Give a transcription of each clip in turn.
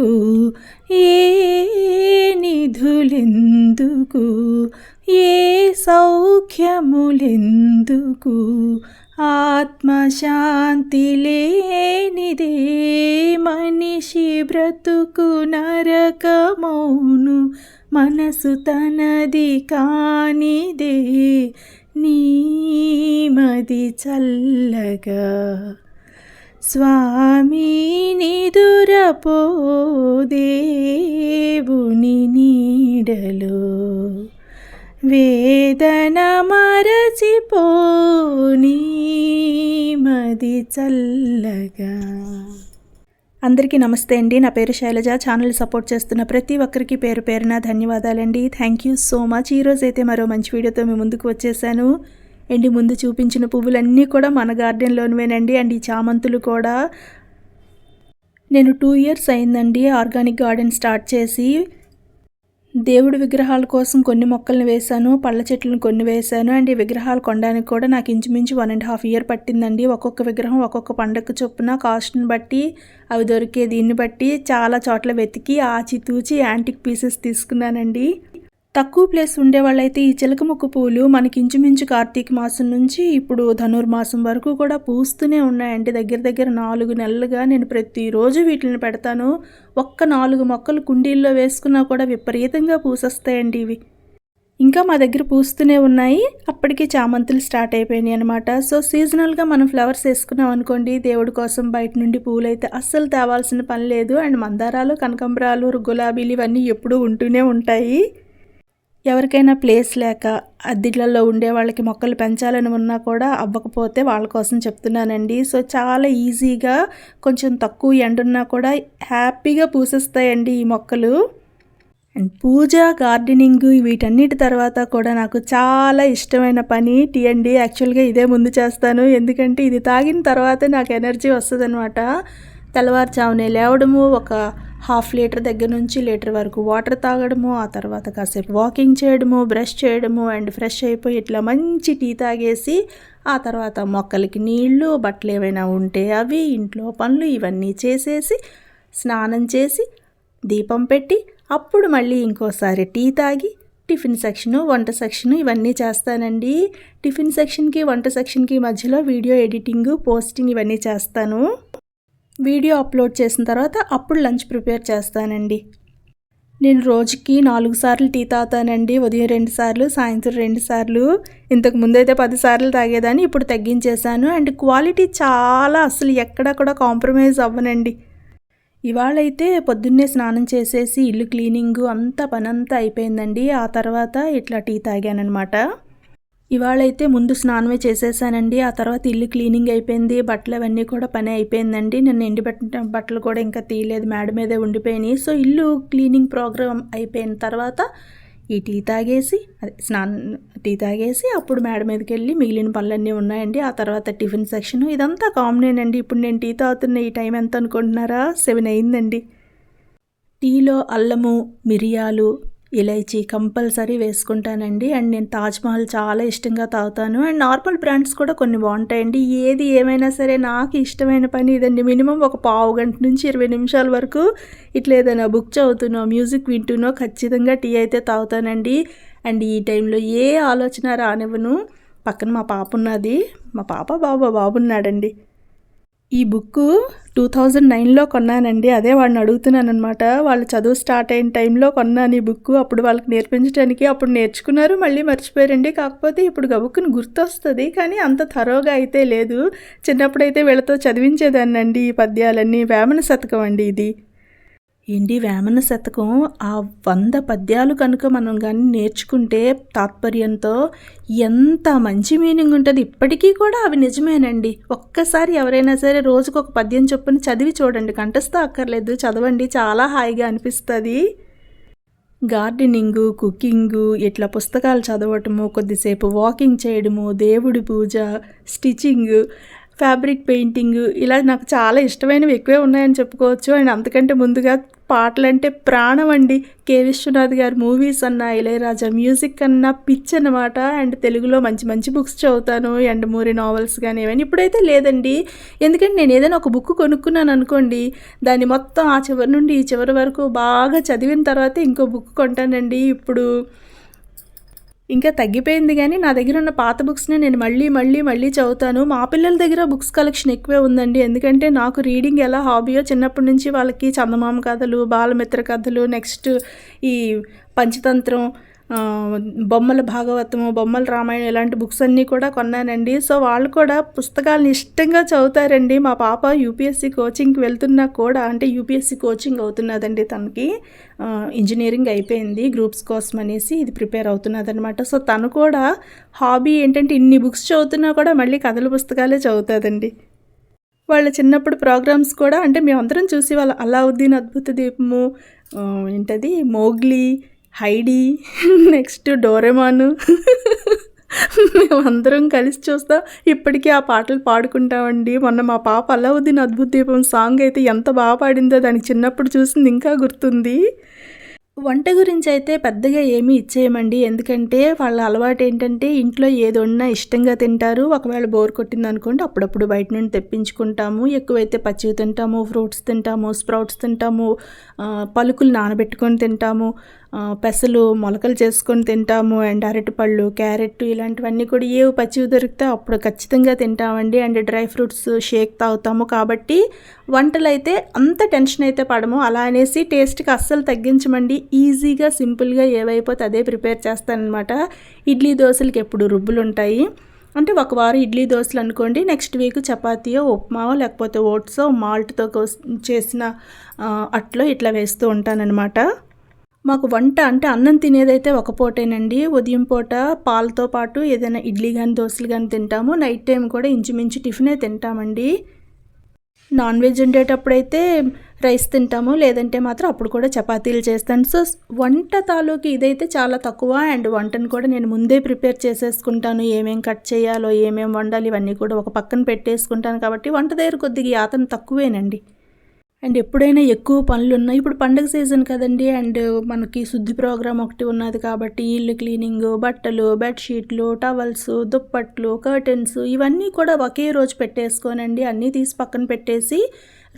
ఎందుకు? ఏ నిధులెందుకు? ఏ సౌఖ్యములెందుకు? ఆత్మశాంతి లేనిదే మనిషి బ్రతుకు నరకమౌను. మనసు తనది కానిదే నీమది చల్లగా స్వామి నిదురపో దేవుని నీడలో. వేదన మరచిపోని మది చల్లగా. అందరికీ నమస్తే అండి. నా పేరు శైలజ. ఛానల్ సపోర్ట్ చేస్తున్న ప్రతి ఒక్కరికి పేరు పేరున ధన్యవాదాలండి. Thank you so much. ఈరోజు అయితే మరో మంచి వీడియోతో మీ ముందుకు వచ్చేసాను. అండ్ ముందు చూపించిన పువ్వులన్నీ కూడా మన గార్డెన్లోనివేనండి. అండ్ ఈ చామంతులు కూడా నేను టూ ఇయర్స్ అయిందండి ఆర్గానిక్ గార్డెన్ స్టార్ట్ చేసి. దేవుడి విగ్రహాల కోసం కొన్ని మొక్కలను వేశాను పళ్ళ చెట్లను కొన్ని వేశాను. అండ్ ఈ విగ్రహాలు కొనడానికి కూడా నాకు ఇంచుమించు వన్ అండ్ హాఫ్ ఇయర్ పట్టిందండి. ఒక్కొక్క విగ్రహం ఒక్కొక్క పండగ చొప్పున కాస్ట్ని బట్టి అవి దొరికే దీన్ని బట్టి చాలా చోట్ల వెతికి ఆచితూచి యాంటిక్ పీసెస్ తీసుకున్నానండి. తక్కువ ప్లేస్ ఉండేవాళ్ళైతే ఈ ఈ చిలకముక్కు పూలు మనకి ఇంచుమించు కార్తీక మాసం నుంచి ఇప్పుడు ధనుర్మాసం వరకు కూడా పూస్తూనే ఉన్నాయండి. దగ్గర దగ్గర నాలుగు నెలలుగా నేను ప్రతిరోజు వీటిని పెడతాను. ఒక్క నాలుగు మొక్కలు కుండీల్లో వేసుకున్నా కూడా విపరీతంగా పూసొస్తాయండి ఇవి. ఇంకా మా దగ్గర పూస్తూనే ఉన్నాయి. అప్పటికి చామంతులు స్టార్ట్ అయిపోయినాయి అనమాట సో సీజనల్గా మనం ఫ్లవర్స్ వేసుకున్నాం అనుకోండి దేవుడి కోసం బయట నుండి పూలు అయితే అస్సలు తేవాల్సిన పని లేదు. అండ్ మందారాలు కనకంబరాలు గులాబీలు ఇవన్నీ ఎప్పుడూ ఉంటూనే ఉంటాయి. ఎవరికైనా ప్లేస్ లేక అద్దెలలో ఉండే వాళ్ళకి మొక్కలు పెంచాలని ఉన్నా కూడా అవ్వకపోతే వాళ్ళ కోసం చెప్తున్నానండి. సో చాలా ఈజీగా కొంచెం తక్కువ ఎండున్నా కూడా హ్యాపీగా పూసిస్తాయండి ఈ మొక్కలు. అండ్ పూజ గార్డెనింగ్ వీటన్నిటి తర్వాత కూడా నాకు చాలా ఇష్టమైన పని టీ అండి యాక్చువల్గా ఇదే ముందు చేస్తాను. ఎందుకంటే ఇది తాగిన తర్వాత నాకు ఎనర్జీ వస్తుంది అనమాట తెల్లవారుజామునే లేవడము ఒక హాఫ్ లీటర్ దగ్గర నుంచి లీటర్ వరకు వాటర్ తాగడము ఆ తర్వాత కాసేపు వాకింగ్ చేయడము బ్రష్ చేయడము అండ్ ఫ్రెష్ అయిపోయి ఇట్లా మంచి టీ తాగేసి ఆ తర్వాత మొక్కలకి నీళ్ళు బట్టలు ఏమైనా ఉంటే అవి ఇంట్లో పనులు ఇవన్నీ చేసేసి స్నానం చేసి దీపం పెట్టి అప్పుడు మళ్ళీ ఇంకోసారి టీ తాగి టిఫిన్ సెక్షను వంట సెక్షను ఇవన్నీ చేస్తానండి. టిఫిన్ సెక్షన్కి వంట సెక్షన్కి మధ్యలో వీడియో ఎడిటింగ్ పోస్టింగ్ ఇవన్నీ చేస్తాను. వీడియో అప్లోడ్ చేసిన తర్వాత అప్పుడు లంచ్ ప్రిపేర్ చేస్తానండి. నేను రోజుకి నాలుగు సార్లు టీ తాగుతానండి. ఉదయం రెండు సార్లు సాయంత్రం రెండు సార్లు ఇంతకు ముందైతే పది సార్లు తాగేదాన్ని ఇప్పుడు తగ్గించేశాను. అండ్ క్వాలిటీ చాలా అసలు ఎక్కడ కూడా కాంప్రమైజ్ అవ్వనండి. ఇవాళైతే పొద్దున్నే స్నానం చేసేసి ఇల్లు క్లీనింగు అంతా పనంతా అయిపోయిందండి. ఆ తర్వాత ఇట్లా టీ తాగానమాట ఇవాళైతే ముందు స్నానమే చేసేసానండి ఆ తర్వాత ఇల్లు క్లీనింగ్ అయిపోయింది బట్టలు అవన్నీ కూడా పని అయిపోయిందండి. నేను ఎండి బట్టలు కూడా ఇంకా తీయలేదు మేడ మీదే ఉండిపోయినాయి. సో ఇల్లు క్లీనింగ్ ప్రోగ్రామ్ అయిపోయిన తర్వాత ఈ టీ తాగేసి అదే స్నానం టీ తాగేసి అప్పుడు మేడ మీదకి వెళ్ళి మిగిలిన పనులన్నీ ఉన్నాయండి. ఆ తర్వాత టిఫిన్ సెక్షన్. ఇదంతా కామన్ అండి ఇప్పుడు నేను టీ తాగుతున్న ఈ టైం ఎంత అనుకుంటున్నారా? సెవెన్ అయిందండి. టీలో అల్లము మిరియాలు ఇలైచీ కంపల్సరీ వేసుకుంటానండి. అండ్ నేను తాజ్మహల్ చాలా ఇష్టంగా తాగుతాను. అండ్ నార్మల్ బ్రాండ్స్ కూడా కొన్ని బాగుంటాయండి. ఏది ఏమైనా సరే నాకు ఇష్టమైన పని ఇదండి. మినిమం ఒక పావు గంట నుంచి ఇరవై నిమిషాల వరకు ఇట్లా ఏదైనా బుక్ చదువుతున్నో మ్యూజిక్ వింటున్నో ఖచ్చితంగా టీ అయితే తాగుతానండి. అండ్ ఈ టైంలో ఏ ఆలోచన రానివ్వను. పక్కన మా పాప ఉన్నది. మా పాప బాబా బాబున్నాడండి. ఈ బుక్ టూ థౌజండ్ నైన్లో కొన్నానండి. అదే వాడిని అడుగుతున్నాను అనమాట వాళ్ళు చదువు స్టార్ట్ అయిన టైంలో కొన్నాను ఈ బుక్ అప్పుడు వాళ్ళకి నేర్పించడానికి అప్పుడు నేర్చుకున్నారు మళ్ళీ మర్చిపోయారండి. కాకపోతే ఇప్పుడు గబుక్కుని గుర్తొస్తుంది. కానీ అంత థరోగా అయితే లేదు. చిన్నప్పుడైతే వీళ్ళతో చదివించేదాన్నండి ఈ పద్యాలన్నీ. వేమన శతకం అండి ఇది. ఏంటి వేమన శతకం? ఆ వంద పద్యాలు కనుక మనం కానీ నేర్చుకుంటే తాత్పర్యంతో ఎంత మంచి మీనింగ్ ఉంటుంది. ఇప్పటికీ కూడా అవి నిజమేనండి. ఒక్కసారి ఎవరైనా సరే రోజుకు ఒక పద్యం చొప్పున చదివి చూడండి. కంటస్థ అక్కర్లేదు. చదవండి. చాలా హాయిగా అనిపిస్తుంది. గార్డెనింగు కుకింగు ఇట్లా పుస్తకాలు చదవటము కొద్దిసేపు వాకింగ్ చేయడము దేవుడి పూజ స్టిచ్చింగ్ ఫ్యాబ్రిక్ పెయింటింగ్ ఇలా నాకు చాలా ఇష్టమైనవి ఎక్కువే ఉన్నాయని చెప్పుకోవచ్చు. అండ్ అంతకంటే ముందుగా పాటలంటే ప్రాణం అండి కే. విశ్వనాథ్ గారి మూవీస్ అన్నా ఇళయరాజా మ్యూజిక్ అన్నా పిచ్ అనమాట అండ్ తెలుగులో మంచి మంచి బుక్స్ చదువుతాను. అండ్ మూరి నావెల్స్ కానీ ఏమైనా ఇప్పుడైతే లేదండి. ఎందుకంటే నేను ఏదైనా ఒక బుక్ కొనుక్కున్నాను అనుకోండి దాన్ని మొత్తం ఆ చివరి నుండి ఈ చివరి వరకు బాగా చదివిన తర్వాత ఇంకో బుక్ కొంటానండి. ఇప్పుడు ఇంకా తగ్గిపోయింది కానీ నా దగ్గర ఉన్న పాత బుక్స్ని నేను మళ్ళీ మళ్ళీ మళ్ళీ చదువుతాను. మా పిల్లల దగ్గర బుక్స్ కలెక్షన్ ఎక్కువే ఉందండి. ఎందుకంటే నాకు రీడింగ్ ఎలా హాబీయో చిన్నప్పటి నుంచి వాళ్ళకి చందమామ కథలు బాలమిత్ర కథలు నెక్స్ట్ ఈ పంచతంత్రం బొమ్మల భాగవతము బొమ్మల రామాయణం ఇలాంటి బుక్స్ అన్నీ కూడా కొన్నానండి. సో వాళ్ళు కూడా పుస్తకాలను ఇష్టంగా చదువుతారండి. మా పాప యూపీఎస్సీ కోచింగ్కి వెళ్తున్నా కూడా అంటే యూపీఎస్సీ కోచింగ్ అవుతున్నదండి తనకి. ఇంజనీరింగ్ అయిపోయింది గ్రూప్స్ కోసం అనేసి ఇది ప్రిపేర్ అవుతున్నదనమాట సో తను కూడా హాబీ ఏంటంటే ఇన్ని బుక్స్ చదువుతున్నా కూడా మళ్ళీ కథల పుస్తకాలే చదువుతుందండి. వాళ్ళ చిన్నప్పుడు ప్రోగ్రామ్స్ కూడా అంటే మేమందరం చూసి వాళ్ళ అలావుద్దీన్ అద్భుత దీపము ఏంటది మోగ్లీ హైడీ నెక్స్ట్ డోరెమాను. మేమందరం కలిసి చూస్తాం ఇప్పటికీ ఆ పాటలు పాడుకుంటామండి. మొన్న మా పాప అలావుద్దీన్ అద్భుత దీపం సాంగ్ అయితే ఎంత బాగా పాడిందో దానికి చిన్నప్పుడు చూసింది ఇంకా గుర్తుంది. వంట గురించి అయితే పెద్దగా ఏమీ ఇచ్చేయమండి. ఎందుకంటే వాళ్ళ అలవాటు ఏంటంటే ఇంట్లో ఏది ఉన్నా ఇష్టంగా తింటారు. ఒకవేళ బోర్ కొట్టింది అనుకోండి అప్పుడప్పుడు బయట నుండి తెప్పించుకుంటాము. ఎక్కువైతే పచ్చివి తింటాము ఫ్రూట్స్ తింటాము స్ప్రౌట్స్ తింటాము పలుకులు నానబెట్టుకొని తింటాము. పెసలు మొలకలు చేసుకొని తింటాము అండ్ అరటిపళ్ళు క్యారెట్ ఇలాంటివన్నీ కూడా ఏవి పచ్చివి దొరికితే అప్పుడు ఖచ్చితంగా తింటామండి. అండ్ డ్రై ఫ్రూట్స్ షేక్ తాగుతాము కాబట్టి వంటలు అయితే అంత టెన్షన్ అయితే పడము. అలా అనేసి టేస్ట్కి అస్సలు తగ్గించమండి. ఈజీగా సింపుల్గా ఏవైపోతే అదే ప్రిపేర్ చేస్తానమాట ఇడ్లీ దోశలకి ఎప్పుడు రుబ్బులు ఉంటాయి అంటే ఒక వారం ఇడ్లీ దోశలు అనుకోండి నెక్స్ట్ వీక్ చపాతీయో ఉప్మావో లేకపోతే ఓట్సో మాల్ట్తో చేసిన అట్లో ఇట్లా వేస్తూ ఉంటానన్నమాట. మాకు వంట అంటే అన్నం తినేదైతే ఒక పూటేనండి. ఉదయం పూట పాలతో పాటు ఏదైనా ఇడ్లీ కానీ దోశలు కానీ తింటాము. నైట్ టైం కూడా ఇంచుమించు టిఫినే తింటామండి. నాన్ వెజ్ ఉండేటప్పుడైతే రైస్ తింటాము. లేదంటే మాత్రం అప్పుడు కూడా చపాతీలు చేస్తాను సో వంట తాలూకు ఇదైతే చాలా తక్కువ. అండ్ వంటను కూడా నేను ముందే ప్రిపేర్ చేసేసుకుంటాను. ఏమేం కట్ చేయాలో ఏమేం వండాలి ఇవన్నీ కూడా ఒక పక్కన పెట్టేసుకుంటాను. కాబట్టి వంట దగ్గర కొద్దిగా యాతన తక్కువేనండి. అండ్ ఎప్పుడైనా ఎక్కువ పనులు ఉన్నాయి ఇప్పుడు పండగ సీజన్ కదండి అండ్ మనకి శుద్ధి ప్రోగ్రామ్ ఒకటి ఉన్నది కాబట్టి ఇల్లు క్లీనింగ్ బట్టలు బెడ్షీట్లు టవల్స్ దుప్పట్లు కర్టెన్స్ ఇవన్నీ కూడా ఒకే రోజు పెట్టేసుకోనండి. అన్నీ తీసి పక్కన పెట్టేసి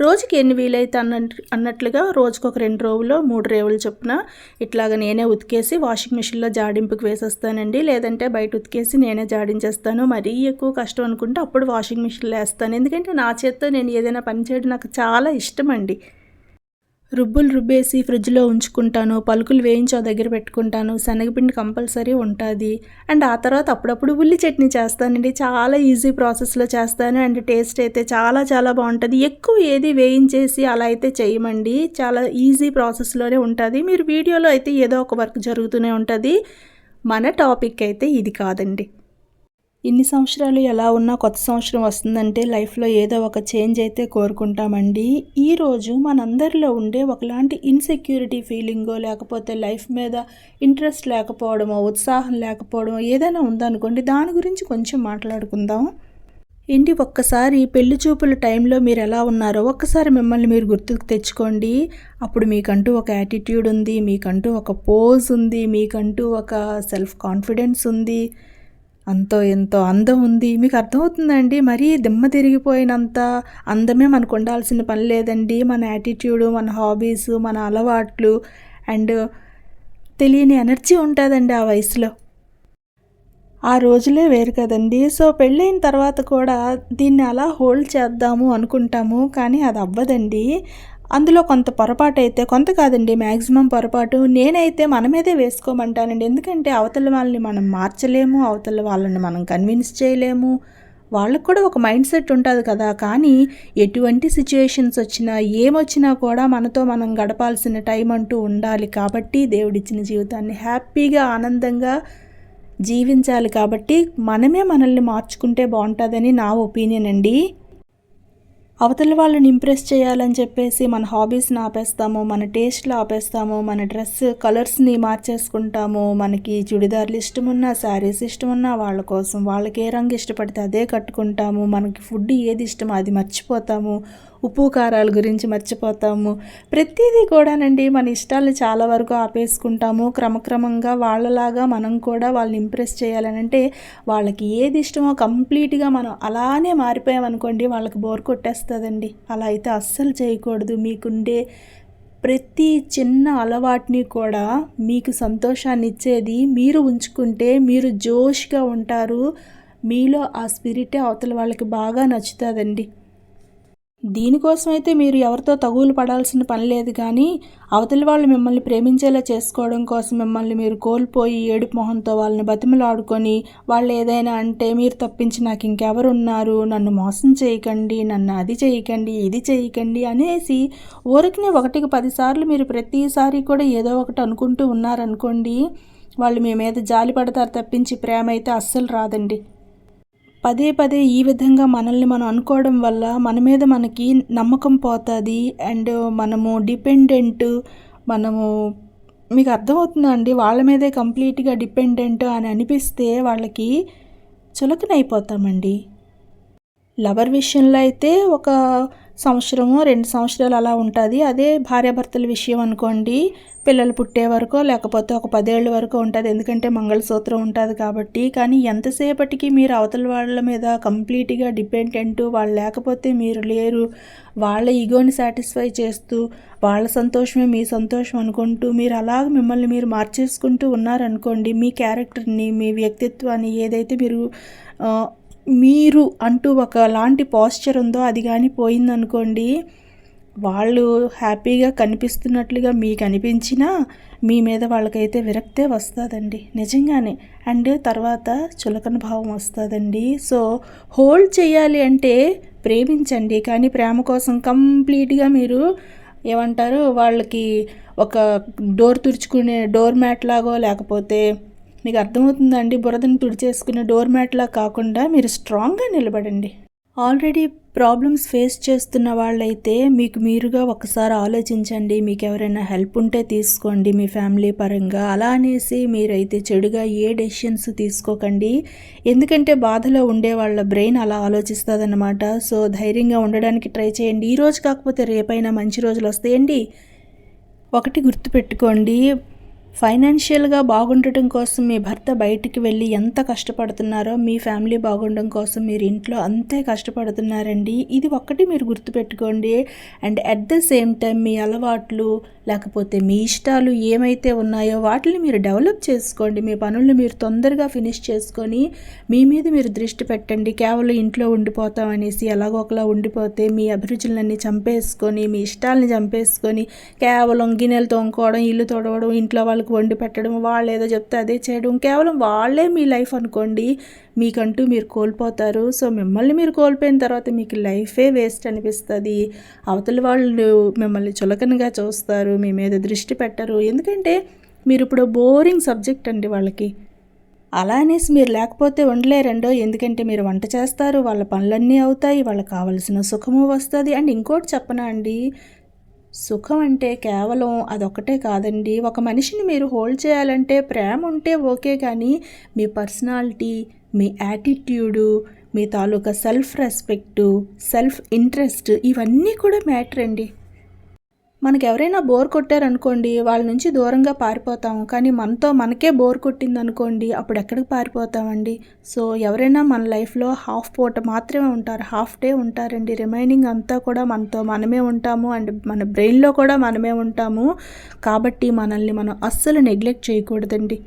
రోజుకి ఎన్ని వీలైతే అన్నట్టు అన్నట్లుగా రోజుకు ఒక రెండు రోజులు మూడు రేవులు చొప్పున ఇట్లాగ నేనే ఉతికేసి వాషింగ్ మిషన్లో జాడింపుకి వేసేస్తానండి. లేదంటే బయట ఉతికేసి నేనే జాడించేస్తాను. మరీ ఎక్కువ కష్టం అనుకుంటే అప్పుడు వాషింగ్ మిషన్లో వేస్తాను. ఎందుకంటే నా చేత్తో నేను ఏదైనా పని చేయడం నాకు చాలా ఇష్టం అండి రుబ్బులు రుబ్బేసి ఫ్రిడ్జ్లో ఉంచుకుంటాను పలుకులు వేయించో దగ్గర పెట్టుకుంటాను శనగపిండి కంపల్సరీ ఉంటుంది. అండ్ ఆ తర్వాత అప్పుడప్పుడు ఉల్లి చట్నీ చేస్తానండి. చాలా ఈజీ ప్రాసెస్లో చేస్తాను అండ్ టేస్ట్ అయితే చాలా చాలా బాగుంటుంది. ఎక్కువ ఏది వేయించేసి అలా అయితే చేయమండి. చాలా ఈజీ ప్రాసెస్లోనే ఉంటుంది. మీరు వీడియోలో అయితే ఏదో ఒక వర్క్ జరుగుతూనే ఉంటుంది. మన టాపిక్ అయితే ఇది కాదండి. ఇన్ని సంవత్సరాలు ఎలా ఉన్నా కొత్త సంవత్సరం వస్తుందంటే లైఫ్లో ఏదో ఒక చేంజ్ అయితే కోరుకుంటామండి. ఈరోజు మనందరిలో ఉండే ఒకలాంటి ఇన్సెక్యూరిటీ ఫీలింగో లేకపోతే లైఫ్ మీద ఇంట్రెస్ట్ లేకపోవడమో ఉత్సాహం లేకపోవడమో ఏదైనా ఉందనుకోండి దాని గురించి కొంచెం మాట్లాడుకుందాం. ఏంటి ఒక్కసారి పెళ్ళి చూపుల టైంలో మీరు ఎలా ఉన్నారో ఒక్కసారి మిమ్మల్ని మీరు గుర్తుకు తెచ్చుకోండి. అప్పుడు మీకంటూ ఒక యాటిట్యూడ్ ఉంది మీకంటూ ఒక పోజ్ ఉంది మీకంటూ ఒక సెల్ఫ్ కాన్ఫిడెన్స్ ఉంది. అంతో ఎంతో అందం ఉంది. మీకు అర్థమవుతుందండి? మరీ దిమ్మ తిరిగిపోయినంత అందమే మనకు ఉండాల్సిన పని లేదండి. మన యాటిట్యూడ్ మన హాబీస్ మన అలవాట్లు అండ్ తెలియని ఎనర్జీ ఉంటుందండి ఆ వయసులో. ఆ రోజులే వేరు కదండి. సో పెళ్ళైన తర్వాత కూడా దీన్ని అలా హోల్డ్ చేద్దాము అనుకుంటాము. కానీ అది అవ్వదండి. అందులో కొంత పొరపాటు అయితే కొంత కాదండి మ్యాక్సిమం పొరపాటు. నేనైతే మన మీదే వేసుకోమంటానండి. ఎందుకంటే అవతల వాళ్ళని మనం మార్చలేము అవతల వాళ్ళని మనం కన్విన్స్ చేయలేము. వాళ్ళకు కూడా ఒక మైండ్ సెట్ ఉంటుంది కదా. కానీ ఎటువంటి సిచ్యుయేషన్స్ వచ్చినా ఏమొచ్చినా కూడా మనతో మనం గడపాల్సిన టైం అంటూ ఉండాలి. కాబట్టి దేవుడిచ్చిన జీవితాన్ని హ్యాపీగా ఆనందంగా జీవించాలి. కాబట్టి మనమే మనల్ని మార్చుకుంటే బాగుంటుందని నా ఒపీనియన్ అండి. అవతల వాళ్ళని ఇంప్రెస్ చేయాలని చెప్పేసి మన హాబీస్ని ఆపేస్తాము మన టేస్ట్లు ఆపేస్తాము మన డ్రెస్ కలర్స్ని మార్చేసుకుంటాము మనకి చుడిదార్లు ఇష్టమున్నా శారీస్ ఇష్టమున్నా వాళ్ళ కోసం వాళ్ళకి ఏ రంగు ఇష్టపడితే అదే కట్టుకుంటాము. మనకి ఫుడ్ ఏది ఇష్టమో అది మర్చిపోతాము. ఉప్పు కారాల గురించి మర్చిపోతాము. ప్రతిదీ కూడానండి మన ఇష్టాలను చాలా వరకు ఆపేసుకుంటాము. క్రమక్రమంగా వాళ్ళలాగా మనం కూడా వాళ్ళని ఇంప్రెస్ చేయాలని అంటే వాళ్ళకి ఏది ఇష్టమో కంప్లీట్గా మనం అలానే మారిపోయామనుకోండి వాళ్ళకి బోర్ కొట్టేస్తుందండి. అలా అయితే అస్సలు చేయకూడదు. మీకుండే ప్రతి చిన్న అలవాటుని కూడా మీకు సంతోషాన్ని ఇచ్చేది మీరు ఉంచుకుంటే మీరు జోష్గా ఉంటారు. మీలో ఆ స్పిరిటే అవతల వాళ్ళకి బాగా నచ్చుతుందండి. దీనికోసం అయితే మీరు ఎవరితో తగులు పడాల్సిన పని లేదు కానీ అవతలి వాళ్ళు మిమ్మల్ని ప్రేమించేలా చేసుకోవడం కోసం మిమ్మల్ని మీరు కోల్పోయి ఏడుపు మొహంతో వాళ్ళని బతిమలాడుకొని వాళ్ళు ఏదైనా అంటే మీరు తప్పించి నాకు ఇంకెవరు ఉన్నారు నన్ను మోసం చేయకండి నన్ను అది చేయకండి ఇది చేయకండి అనేసి ఊరికినే ఒకటికి పదిసార్లు మీరు ప్రతిసారి కూడా ఏదో ఒకటి అనుకుంటూ ఉన్నారనుకోండి వాళ్ళు మీ మీద జాలి పడతారు తప్పించి ప్రేమ అయితే అస్సలు రాదండి. పదే పదే ఈ విధంగా మనల్ని మనం అనుకోవడం వల్ల మన మీద మనకి నమ్మకం పోతుంది అండ్ మనము డిపెండెంట్ మనము మీకు అర్థమవుతుందా అండి వాళ్ళ మీదే కంప్లీట్గా డిపెండెంట్ అని అనిపిస్తే వాళ్ళకి చులకనైపోతామండి. లవర్ విషయంలో అయితే ఒక సంవత్సరము రెండు సంవత్సరాలు అలా ఉంటుంది. అదే భార్యాభర్తల విషయం అనుకోండి పిల్లలు పుట్టే వరకు లేకపోతే ఒక పదేళ్ళ వరకు ఉంటుంది. ఎందుకంటే మంగళసూత్రం ఉంటుంది కాబట్టి. కానీ ఎంతసేపటికి మీరు అవతల వాళ్ళ మీద కంప్లీట్గా డిపెండెంట్ వాళ్ళు లేకపోతే మీరు లేరు వాళ్ళ ఈగోని సాటిస్ఫై చేస్తూ వాళ్ళ సంతోషమే మీ సంతోషం అనుకుంటూ మీరు అలాగ మిమ్మల్ని మీరు మార్చేసుకుంటూ ఉన్నారనుకోండి మీ క్యారెక్టర్ని మీ వ్యక్తిత్వాన్ని ఏదైతే మీరు మీరు అంటూ ఒకలాంటి పాస్చర్ ఉందో అది కానీ పోయిందనుకోండి వాళ్ళు హ్యాపీగా కనిపిస్తున్నట్లుగా మీకు అనిపించినా మీ మీద వాళ్ళకైతే విరక్తే వస్తుందండి. నిజంగానే. అండ్ తర్వాత చులకన భావం వస్తుందండి. సో హోల్డ్ చేయాలి అంటే ప్రేమించండి. కానీ ప్రేమ కోసం కంప్లీట్గా మీరు ఏమంటారు వాళ్ళకి ఒక డోర్ తుడుచుకునే డోర్ మ్యాట్ లాగో లేకపోతే మీకు అర్థమవుతుందండి? బురదను తుడిచేసుకునే డోర్ మ్యాట్లా కాకుండా మీరు స్ట్రాంగ్గా నిలబడండి. ఆల్రెడీ ప్రాబ్లమ్స్ ఫేస్ చేస్తున్న వాళ్ళైతే మీకు మీరుగా ఒకసారి ఆలోచించండి. మీకు ఎవరైనా హెల్ప్ ఉంటే తీసుకోండి మీ ఫ్యామిలీ పరంగా. అలా అనేసి మీరైతే చెడుగా ఏ డెసిషన్స్ తీసుకోకండి. ఎందుకంటే బాధలో ఉండే వాళ్ళ బ్రెయిన్ అలా ఆలోచిస్తుందన్నమాట. సో ధైర్యంగా ఉండడానికి ట్రై చేయండి. ఈరోజు కాకపోతే రేపైనా మంచి రోజులు వస్తాయండి. ఒకటి గుర్తుపెట్టుకోండి. ఫైనాన్షియల్గా బాగుండటం కోసం మీ భర్త బయటికి వెళ్ళి ఎంత కష్టపడుతున్నారో మీ ఫ్యామిలీ బాగుండడం కోసం మీరు ఇంట్లో అంతే కష్టపడుతున్నారండి. ఇది ఒక్కటి మీరు గుర్తుపెట్టుకోండి. And at the same time మీ అలవాట్లు లేకపోతే మీ ఇష్టాలు ఏమైతే ఉన్నాయో వాటిని మీరు డెవలప్ చేసుకోండి. మీ పనులను మీరు తొందరగా ఫినిష్ చేసుకొని మీ మీద మీరు దృష్టి పెట్టండి. కేవలం ఇంట్లో ఉండిపోతాం అనేసి ఎలాగో ఒకలా ఉండిపోతే మీ అభిరుచులన్నీ చంపేసుకొని మీ ఇష్టాలని చంపేసుకొని కేవలం గిన్నెలు తోముకోవడం ఇల్లు తొడవడం ఇంట్లో వాళ్ళకి వాళ్ళకి వండి పెట్టడం వాళ్ళు ఏదో చెప్తే అదే చేయడం. కేవలం వాళ్ళే మీ లైఫ్ అనుకోండి మీకంటూ మీరు కోల్పోతారు. సో మిమ్మల్ని మీరు కోల్పోయిన తర్వాత మీకు లైఫే వేస్ట్ అనిపిస్తుంది. అవతల వాళ్ళు మిమ్మల్ని చులకనగా చూస్తారు మీ మీద దృష్టి పెట్టరు. ఎందుకంటే మీరు ఇప్పుడు బోరింగ్ సబ్జెక్ట్ అండి వాళ్ళకి. అలా అనేసి మీరు లేకపోతే ఉండలేరండో ఎందుకంటే మీరు వంట చేస్తారు వాళ్ళ పనులన్నీ అవుతాయి వాళ్ళకి కావలసిన సుఖము వస్తుంది. అండ్ ఇంకోటి చెప్పనా అండి సుఖం అంటే కేవలం అదొక్కటే కాదండి. ఒక మనిషిని మీరు హోల్డ్ చేయాలంటే ప్రేమ ఉంటే ఓకే కానీ మీ పర్సనాలిటీ మీ యాటిట్యూడు మీ తాలూకా సెల్ఫ్ రెస్పెక్టు సెల్ఫ్ ఇంట్రెస్ట్ ఇవన్నీ కూడా మ్యాటర్ అండి మనకు ఎవరైనా బోర్ కొట్టారనుకోండి వాళ్ళ నుంచి దూరంగా పారిపోతాము. కానీ మనతో మనకే బోర్ కొట్టింది అనుకోండి అప్పుడు ఎక్కడికి పారిపోతామండి? సో ఎవరైనా మన లైఫ్లో హాఫ్ పూట మాత్రమే ఉంటారు హాఫ్ డే ఉంటారండి. రిమైనింగ్ అంతా కూడా మనతో మనమే ఉంటాము అండ్ మన బ్రెయిన్లో కూడా మనమే ఉంటాము. కాబట్టి మనల్ని మనం అస్సలు నెగ్లెక్ట్ చేయకూడదండి.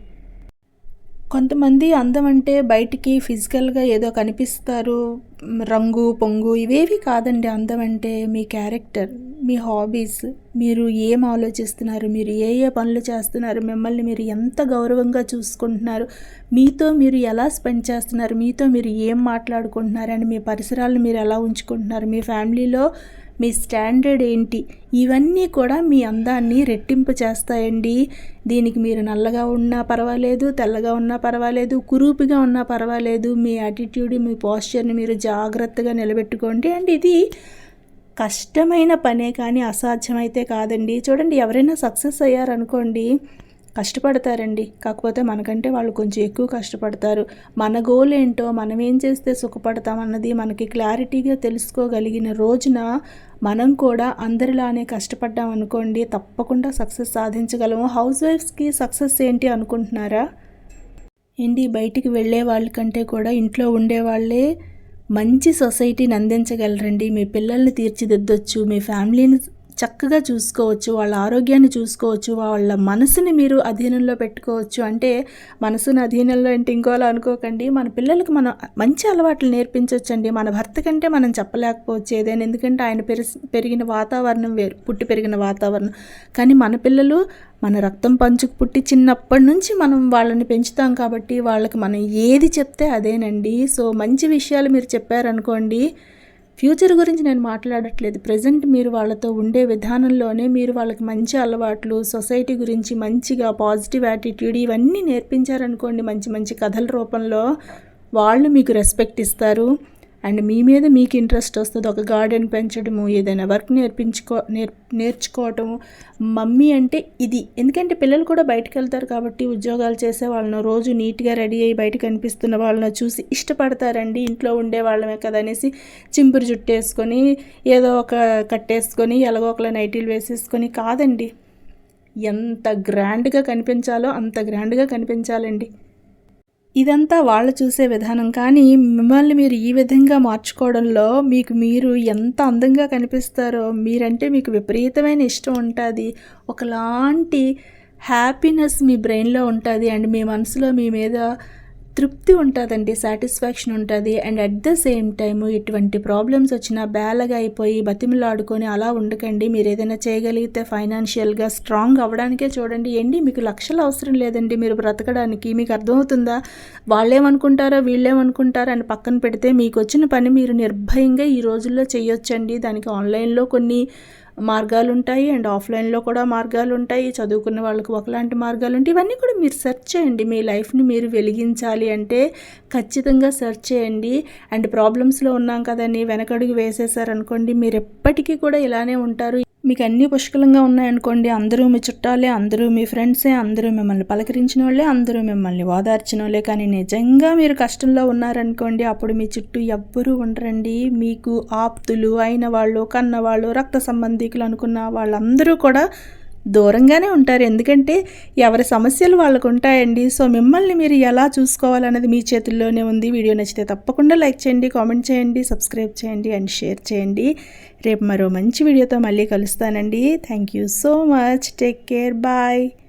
కొంతమంది అందం అంటే బయటికి ఫిజికల్గా ఏదో కనిపిస్తారు. రంగు పొంగు ఇవేవి కాదండి అందం అంటే మీ క్యారెక్టర్ మీ హాబీస్. మీరు ఏం ఆలోచిస్తున్నారు? మీరు ఏ ఏ పనులు చేస్తున్నారు? మిమ్మల్ని మీరు ఎంత గౌరవంగా చూసుకుంటున్నారు? మీతో మీరు ఎలా స్పెండ్ చేస్తున్నారు? మీతో మీరు ఏం మాట్లాడుకుంటున్నారు? అండ్ మీ పరిసరాలను మీరు ఎలా ఉంచుకుంటున్నారు? మీ ఫ్యామిలీలో మీ స్టాండర్డ్ ఏంటి? ఇవన్నీ కూడా మీ అందాన్ని రెట్టింపు చేస్తాయండి. దీనికి మీరు నల్లగా ఉన్నా పర్వాలేదు తెల్లగా ఉన్నా పర్వాలేదు కురూపిగా ఉన్నా పర్వాలేదు. మీ యాటిట్యూడ్ మీ పాస్చర్ని మీరు జాగ్రత్తగా నిలబెట్టుకోండి. అండ్ ఇది కష్టమైన పనే కానీ అసాధ్యమైతే కాదండి. చూడండి ఎవరైనా సక్సెస్ అయ్యారనుకోండి కష్టపడతారండి. కాకపోతే మనకంటే వాళ్ళు కొంచెం ఎక్కువ కష్టపడతారు. మన గోల్ ఏంటో మనం ఏం చేస్తే సుఖపడతాం అన్నది మనకి క్లారిటీగా తెలుసుకోగలిగిన రోజున మనం కూడా అందరిలానే కష్టపడ్డాం అనుకోండి తప్పకుండా సక్సెస్ సాధించగలము. హౌస్ వైఫ్స్కి సక్సెస్ ఏంటి అనుకుంటున్నారా? ఏంటి? బయటికి వెళ్ళే వాళ్ళకంటే కూడా ఇంట్లో ఉండేవాళ్ళే మంచి సొసైటీని అందించగలరండి. మీ పిల్లల్ని తీర్చిదిద్దొచ్చు మీ ఫ్యామిలీని చక్కగా చూసుకోవచ్చు వాళ్ళ ఆరోగ్యాన్ని చూసుకోవచ్చు వాళ్ళ మనసుని మీరు అధీనంలో పెట్టుకోవచ్చు. అంటే మనసుని అధీనంలో అంటే ఇంకోలా అనుకోకండి. మన పిల్లలకు మనం మంచి అలవాట్లు నేర్పించవచ్చండి మన భర్త కంటే మనం చెప్పలేకపోవచ్చు ఏదైనా. ఎందుకంటే ఆయన పెరిగిన వాతావరణం వేరు పుట్టి పెరిగిన వాతావరణం. కానీ మన పిల్లలు మన రక్తం పంచుకు పుట్టి చిన్నప్పటి నుంచి మనం వాళ్ళని పెంచుతాం కాబట్టి వాళ్ళకి మనం ఏది చెప్తే అదేనండి. సో మంచి విషయాలు మీరు చెప్పారనుకోండి ఫ్యూచర్ గురించి నేను మాట్లాడట్లేదు. ప్రజెంట్ మీరు వాళ్ళతో ఉండే విధానంలోనే మీరు వాళ్ళకి మంచి అలవాట్లు సొసైటీ గురించి మంచిగా పాజిటివ్ యాటిట్యూడ్ ఇవన్నీ నేర్పించారనుకోండి మంచి మంచి కథల రూపంలో వాళ్ళు మీకు రెస్పెక్ట్ ఇస్తారు. అండ్ మీ మీద మీకు ఇంట్రెస్ట్ వస్తుంది ఒక గార్డెన్ పెంచడము ఏదైనా వర్క్ నేర్పించుకో నేర్ నేర్చుకోవటము మమ్మీ అంటే ఇది. ఎందుకంటే పిల్లలు కూడా బయటకు వెళ్తారు కాబట్టి ఉద్యోగాలు చేసే వాళ్ళను రోజు నీట్గా రెడీ అయ్యి బయట కనిపిస్తున్న వాళ్ళను చూసి ఇష్టపడతారండి. ఇంట్లో ఉండే వాళ్ళమే కదా అనేసి చింపురు జుట్టేసుకొని ఏదో ఒక కట్టేసుకొని ఎలాగో ఒకలా నైటీలు వేసేసుకొని కాదండి. ఎంత గ్రాండ్గా కనిపించాలో అంత గ్రాండ్గా కనిపించాలండి. ఇదంతా వాళ్ళు చూసే విధానం. కానీ మిమ్మల్ని మీరు ఈ విధంగా మార్చుకోవడంలో మీకు మీరు ఎంత అందంగా కనిపిస్తారో మీరంటే మీకు విపరీతమైన ఇష్టం ఉంటుంది. ఒకలాంటి హ్యాపీనెస్ మీ బ్రెయిన్లో ఉంటుంది. అండ్ మీ మనసులో మీ మీద తృప్తి ఉంటుందండి సాటిస్ఫాక్షన్ ఉంటుంది. And at the same time ఇటువంటి ప్రాబ్లమ్స్ వచ్చినా బేలగా అయిపోయి బతిమిలాడుకొని అలా ఉండకండి. మీరు ఏదైనా చేయగలిగితే ఫైనాన్షియల్గా స్ట్రాంగ్ అవ్వడానికే చూడండి. ఏంటి? మీకు లక్షలు అవసరం లేదండి. మీరు బ్రతకడానికి మీకు అర్థమవుతుందా? వాళ్ళేమనుకుంటారో వీళ్ళేమనుకుంటారో అని పక్కన పెడితే మీకు వచ్చిన పని మీరు నిర్భయంగా ఈ రోజుల్లో చేయొచ్చండి. దానికి ఆన్లైన్లో కొన్ని మార్గాలు ఉంటాయి అండ్ ఆఫ్లైన్లో కూడా మార్గాలు ఉంటాయి చదువుకున్న వాళ్ళకు ఒకలాంటి మార్గాలు ఉంటాయి ఇవన్నీ కూడా మీరు సెర్చ్ చేయండి. మీ లైఫ్ని మీరు వెలిగించాలి అంటే ఖచ్చితంగా సెర్చ్ చేయండి. అండ్ ప్రాబ్లమ్స్లో ఉన్నాం కదని వెనకడుగు వేసేసారనుకోండి మీరు ఎప్పటికీ కూడా ఇలానే ఉంటారు. మీకు అన్నీ పుష్కలంగా ఉన్నాయనుకోండి. అందరూ మీ చుట్టాలే అందరూ మీ ఫ్రెండ్సే అందరూ మిమ్మల్ని పలకరించిన వాళ్ళే అందరూ మిమ్మల్ని ఓదార్చిన వాళ్ళే కానీ నిజంగా మీరు కష్టంలో ఉన్నారనుకోండి అప్పుడు మీ చుట్టూ ఎవ్వరూ ఉండరండి. మీకు ఆప్తులు అయిన వాళ్ళు కన్నవాళ్ళు రక్త సంబంధికులు అనుకున్న వాళ్ళందరూ కూడా దూరంగానే ఉంటారు. ఎందుకంటే ఎవరి సమస్యలు వాళ్ళకు ఉంటాయండి సో మిమ్మల్ని మీరు ఎలా చూసుకోవాలన్నది మీ చేతుల్లోనే ఉంది. వీడియో నచ్చితే తప్పకుండా లైక్ చేయండి కామెంట్ చేయండి సబ్స్క్రైబ్ చేయండి అండ్ షేర్ చేయండి. రేపు మరో మంచి వీడియోతో మళ్ళీ కలుస్తానండి. Thank you so much. Take care. Bye.